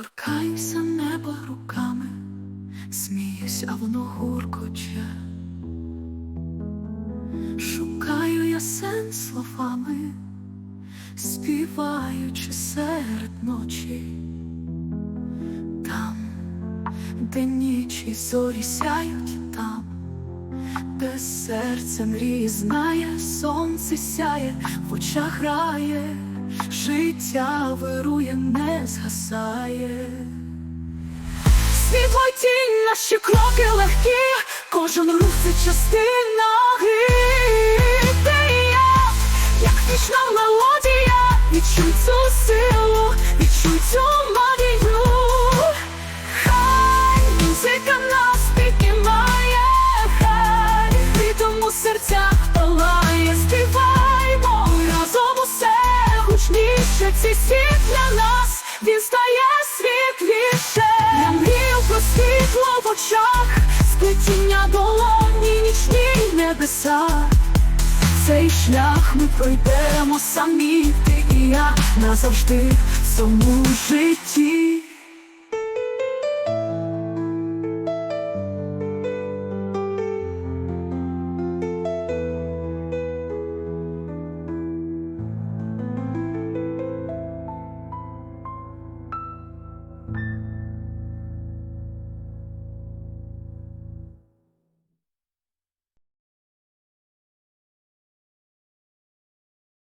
Торкаюся неба руками, сміюсь, а воно гуркоче. Шукаю я сенс словами, співаючи серед ночі. Там, де ніч і зорі сяють там, де серце мрії знає, сонце сяє, в очах грає, життя вирує, не згасає. Світло тінь, наші кроки легкі, кожен рух це частина гри. Ти і я, як вічна мелодія, відчуй цю силу, відчуй цю гучніше, цей світ для нас, він стає світліше. Я мрію про світло в очах, сплетіння долоні, нічні небеса. Цей шлях ми пройдемо самі, ти і я назавжди в цьому житті.